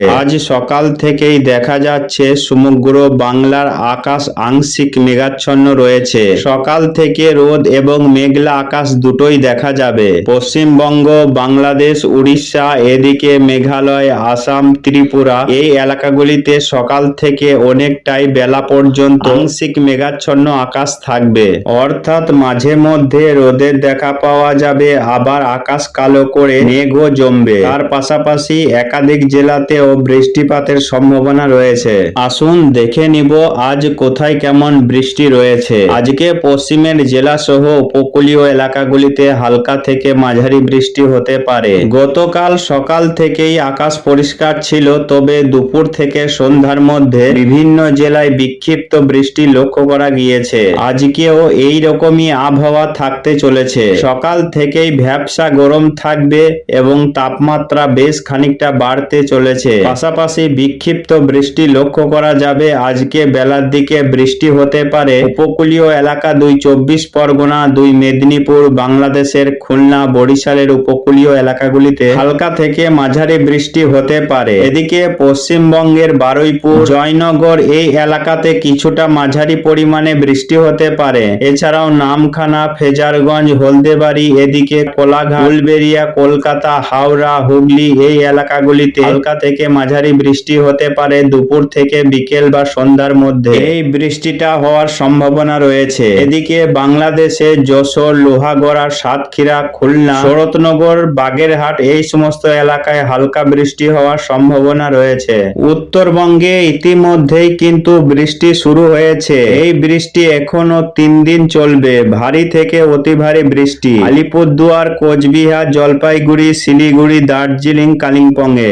আজ সকাল থেকেই দেখা যাচ্ছে সমগ্র বাংলার আকাশ আংশিক মেঘাচ্ছন্ন রয়েছে। সকাল থেকে রোদ এবং মেঘলা আকাশ দুটোই দেখা যাবে। পশ্চিমবঙ্গ, বাংলাদেশ, উড়িষ্যা, এদিকে মেঘালয়, আসাম, ত্রিপুরা এই এলাকাগুলিতে সকাল থেকে অনেকটাই বেলা পর্যন্ত আংশিক মেঘাচ্ছন্ন আকাশ থাকবে। অর্থাৎ মাঝে মধ্যে রোদের দেখা পাওয়া যাবে, আবার আকাশ কালো করে মেঘও জমবে। তার পাশাপাশি একাধিক জেলাতেও বৃষ্টিপাতের সম্ভাবনা রয়েছে। আসুন দেখে নিব আজ কোথায় কেমন বৃষ্টি রয়েছে। আজকে পশ্চিমের জেলা সহ উপকূলীয় এলাকাগুলিতে হালকা থেকে মাঝারি বৃষ্টি হতে পারে। গতকাল সকাল থেকেই আকাশ পরিষ্কার ছিল, তবে দুপুর থেকে সন্ধ্যার মধ্যে বিভিন্ন জেলায় বিক্ষিপ্ত বৃষ্টি লক্ষ্য করা গিয়েছে। আজকেও এই রকমই আবহাওয়া থাকতে চলেছে। সকাল থেকেই ভ্যাবসা গরম থাকবে এবং তাপমাত্রা বেশ খানিকটা বাড়তে চলেছে। পাশাপাশি বিক্ষিপ্ত বৃষ্টি লক্ষ্য করা যাবে। আজকে বেলার দিকে বৃষ্টি হতে পারে। উপকূলীয় এলাকা দুই চব্বিশ পরগনা, দুই মেদিনীপুর, বাংলাদেশের খুলনা, বরিশালের উপকূলীয় এলাকাগুলিতে হালকা থেকে মাঝারি বৃষ্টি হতে পারে। এদিকে পশ্চিমবঙ্গের বারুইপুর, জয়নগর এই এলাকাতে কিছুটা মাঝারি পরিমাণে বৃষ্টি হতে পারে। এছাড়াও নামখানা, ফেজারগঞ্জ, হলদেবাড়ি, এদিকে কোলাঘাট উলবেরিয়া কলকাতা, হাওড়া, হুগলি এই এলাকাগুলিতে হালকা থেকে মাঝারি বৃষ্টি হতে পারে দুপুর থেকে বিকেল বা সন্ধ্যার মধ্যে। এই বৃষ্টিটা হওয়ার সম্ভাবনা রয়েছে। এদিকে বাংলাদেশে যশোর লোহাগড়া সাতক্ষীরা খুলনা শরৎনগর বাগেরহাট এই সমস্ত এলাকায় হালকা বৃষ্টি হওয়ার সম্ভাবনা রয়েছে। উত্তরবঙ্গে ইতিমধ্যেই কিন্তু বৃষ্টি শুরু হয়েছে। এই বৃষ্টি এখনও তিন দিন চলবে। ভারী থেকে অতি ভারী বৃষ্টি। আলিপুরদুয়ার কোচবিহার জলপাইগুড়ি শিলিগুড়ি দার্জিলিং কালিম্পং এ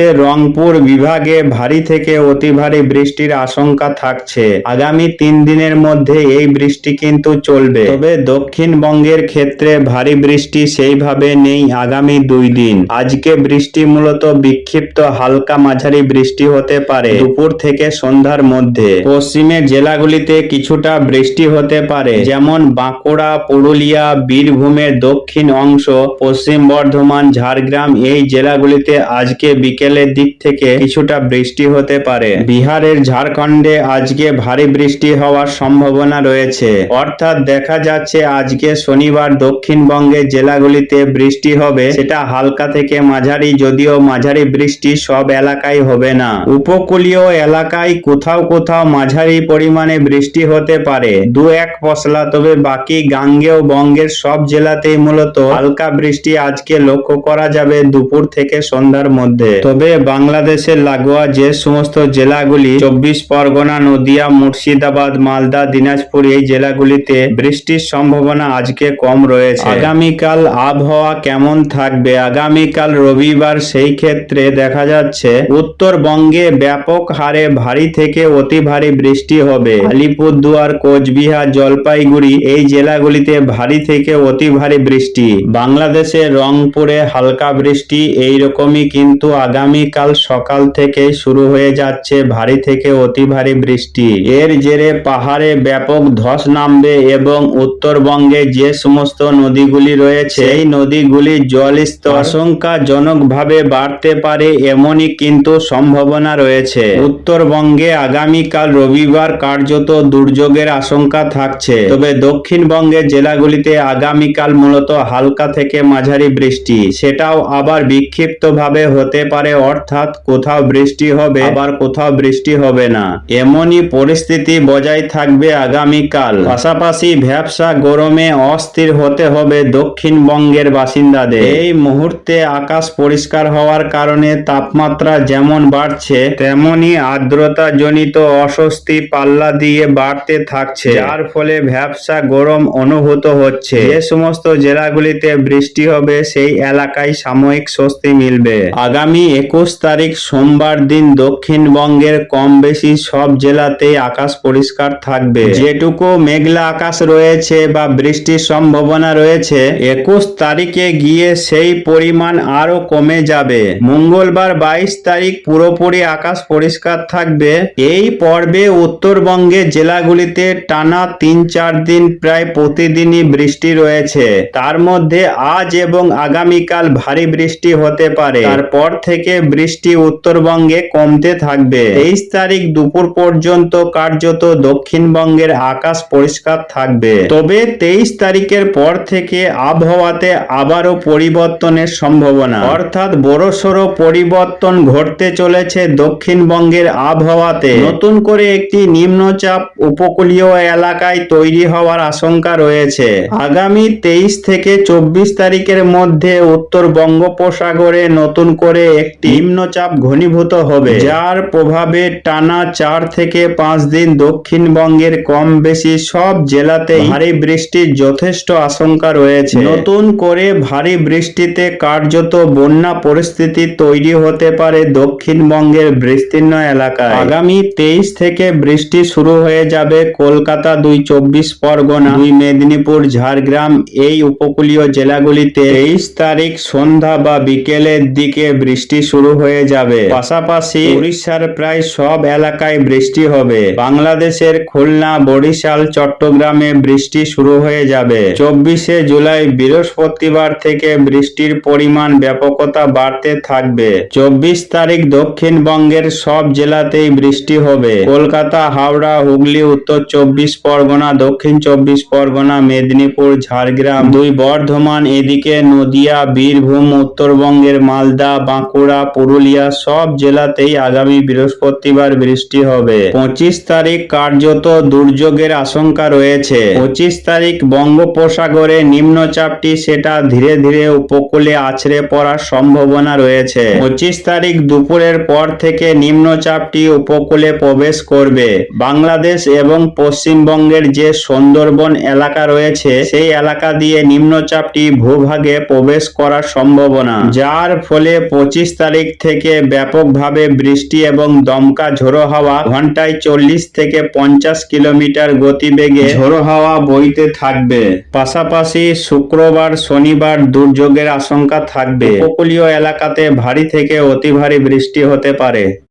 বাংলাদেশে রংপুর বিভাগে ভারী থেকে অতি ভারী বৃষ্টির আশঙ্কা থাকছে। আগামী তিন দিনের মধ্যে এই বৃষ্টি কিন্তু চলবে। তবে দক্ষিণবঙ্গের ক্ষেত্রে ভারী বৃষ্টি সেইভাবে নেই আগামী দুই দিন। আজকে বৃষ্টি মূলত বিক্ষিপ্ত হালকা মাঝারি বৃষ্টি হতে পারে দুপুর থেকে সন্ধ্যার মধ্যে। পশ্চিমের জেলাগুলিতে কিছুটা বৃষ্টি হতে পারে, যেমন বাঁকুড়া, পুরুলিয়া, বীরভূমের দক্ষিণ অংশ, পশ্চিম বর্ধমান, ঝাড়গ্রাম এই জেলাগুলিতে আজকে বিকেলের দিক থেকে কিছুটা বৃষ্টি হতে পারে। বিহারের ঝাড়খণ্ডে আজকে ভারী বৃষ্টি হওয়ার সম্ভাবনা রয়েছে। অর্থাৎ দেখা যাচ্ছে আজকে শনিবার দক্ষিণবঙ্গের জেলাগুলিতে বৃষ্টি হবে, সেটা হালকা থেকে মাঝারি, যদিও মাঝারি বৃষ্টি সব এলাকায় হবে না। উপকূলীয় এলাকায় কোথাও কোথাও মাঝারি পরিমাণে বৃষ্টি হতে পারে। দু এক পশলা, তবে বাকি গাঙ্গেয় বঙ্গের সব জেলাতেই মূলত হালকা বৃষ্টি আজকে লক্ষ্য করা যাবে দুপুর থেকে সন্ধ্যার মধ্যে। তবে বাংলাদেশের লাগোয়া যে সমস্ত জেলাগুলি চব্বিশ পরগনা নদিয়া মুর্শিদাবাদ মালদা দিনাজপুর এই জেলাগুলিতে বৃষ্টির সম্ভাবনা আজকে কম রয়েছে। আগামীকাল আবহাওয়া কেমন থাকবে? আগামীকাল রবিবার সেই ক্ষেত্রে দেখা যাচ্ছে উত্তরবঙ্গে ব্যাপক হারে ভারী থেকে অতি ভারী বৃষ্টি হবে। আলিপুরদুয়ার কোচবিহার জলপাইগুড়ি এই জেলাগুলিতে ভারী থেকে অতি ভারী বৃষ্টি। বাংলাদেশের রংপুরে হালকা বৃষ্টি এই রকমই কিন্তু আগামীকাল সকাল থেকে শুরু হয়ে যাচ্ছে ভারী থেকে অতি ভারী বৃষ্টি। এর জেরে পাহাড়ে ব্যাপক ধস নামবে এবং উত্তরবঙ্গে যে সমস্ত নদীগুলি রয়েছে এই নদীগুলির জলস্তর আশঙ্কাজনকভাবে বাড়তে পারে এমনই কিন্তু সম্ভাবনা রয়েছে। উত্তরবঙ্গে আগামীকাল রবিবার কার্যত দুর্যোগের আশঙ্কা থাকছে। তবে দক্ষিণবঙ্গের জেলাগুলিতে আগামীকাল মূলত হালকা থেকে মাঝারি বৃষ্টি। সেটাও আবার বিক্ষিপ্তভাবে হতে পারে অর্থাৎ কোথাও বৃষ্টি হবে, আবার কোথাও বৃষ্টি হবে না। এমনই পরিস্থিতি বজায় থাকবে আগামীকাল। পাশাপাশি ভ্যাবসা গরমে অস্থির হতে হবে দক্ষিণবঙ্গের বাসিন্দাদের। এই মুহূর্তে আকাশ পরিষ্কার হওয়ার কারণে তাপমাত্রা যেমন বাড়ছে, তেমনি আর্দ্রতা জনিত অস্বস্তি পাল্লা দিয়ে বাড়তে থাকছে, যার ফলে ভ্যাবসা গরম অনুভূত হচ্ছে। যে সমস্ত জেলাগুলিতে বৃষ্টি হবে, সেই এলাকায় সাময়িক স্বস্তি মিলবে। আগামী একুশ তারিখ সোমবার দিন দক্ষিণবঙ্গের কম বেশি সব জেলাতেই আকাশ পরিষ্কার থাকবে। যেটুকু মেঘলা আকাশ রয়েছে বা বৃষ্টির সম্ভাবনা রয়েছে, একুশ তারিখে গিয়ে সেই পরিমাণ আরও কমে যাবে। মঙ্গলবার বাইশ তারিখ পুরোপুরি আকাশ পরিষ্কার থাকবে। এই পর্বে উত্তরবঙ্গের জেলাগুলিতে টানা তিন চার দিন প্রায় প্রতিদিনই বৃষ্টি রয়েছে। তার মধ্যে আজ এবং আগামীকাল ভারী বৃষ্টি হতে পারে। তারপর থেকে থেকে বৃষ্টি উত্তরবঙ্গে কমতে থাকবে। তেইশ তারিখ দুপুর পর্যন্ত কার্যত দক্ষিণবঙ্গের আকাশ পরিষ্কার থাকবে। তবে তেইশ তারিখের পর থেকে আবহাওয়াতে আবারও পরিবর্তনের সম্ভাবনা। অর্থাৎ বড়সড় পরিবর্তন ঘটতে চলেছে দক্ষিণবঙ্গের আবহাওয়াতে। নতুন করে একটি নিম্নচাপ উপকূলীয় এলাকায় তৈরি হওয়ার আশঙ্কা রয়েছে। আগামী তেইশ থেকে চব্বিশ তারিখের মধ্যে উত্তর বঙ্গোপসাগরে নতুন করে একটি নিম্নচাপ ঘনীভূত হবে। যার প্রভাবে টানা চার থেকে পাঁচ দিন দক্ষিণবঙ্গের কম বেশি সব জেলাতে ভারী বৃষ্টির যথেষ্ট আশঙ্কা রয়েছে। নতুন করে ভারী বৃষ্টিতে কার্যত বন্যা পরিস্থিতি তৈরি হতে পারে দক্ষিণবঙ্গের বিস্তীর্ণ এলাকায়। আগামী তেইশ থেকে বৃষ্টি শুরু হয়ে যাবে কলকাতা দুই চব্বিশ পরগনা দুই মেদিনীপুর ঝাড়গ্রাম এই উপকূলীয় জেলাগুলিতে। তেইশ তারিখ সন্ধ্যা বা বিকেলের দিকে বৃষ্টি শুরু হয়ে যাবে। পাশাপাশি উড়িষ্যার প্রায় সব এলাকায় বৃষ্টি হবে। বাংলাদেশের খুলনা বরিশাল চট্টগ্রামে বৃষ্টি শুরু হয়ে যাবে। চব্বিশে জুলাই বৃহস্পতিবার থেকে বৃষ্টির পরিমাণ ব্যাপকতা বাড়তে থাকবে। চব্বিশ তারিখ দক্ষিণবঙ্গের সব জেলাতেই বৃষ্টি হবে। কলকাতা হাওড়া হুগলি উত্তর চব্বিশ পরগনা দক্ষিণ চব্বিশ পরগনা মেদিনীপুর ঝাড়গ্রাম দুই বর্ধমান এদিকে নদিয়া বীরভূম উত্তরবঙ্গের মালদা বাঁকুড়া পুরুলিয়া সব জেলাতেই আগামী বৃহস্পতিবার বৃষ্টি হবে। পঁচিশ তারিখ কার্যত দুর্যোগের আশঙ্কা রয়েছে। পঁচিশ তারিখ বঙ্গোপসাগরে নিম্নচাপটি সেটা ধীরে ধীরে উপকূলে আছড়ে পড়ার সম্ভাবনা রয়েছে। পঁচিশ তারিখ দুপুরের পর থেকে নিম্নচাপটি উপকূলে প্রবেশ করবে। বাংলাদেশ এবং পশ্চিমবঙ্গের যে সুন্দরবন এলাকা রয়েছে, সেই এলাকা দিয়ে নিম্নচাপটি ভূভাগে প্রবেশ করার সম্ভাবনা। যার ফলে পঁচিশ তারিখ থেকে ব্যাপকভাবে বৃষ্টি এবং দমকা ঝোড়ো হাওয়া ঘন্টায় চল্লিশ থেকে পঞ্চাশ কিলোমিটার গতিবেগে ঝোড়ো হাওয়া বইতে থাকবে। পাশাপাশি শুক্রবার, শনিবার দুর্যোগের আশঙ্কা থাকবে। উপকূলীয় এলাকাতে ভারী থেকে অতি ভারী বৃষ্টি হতে পারে।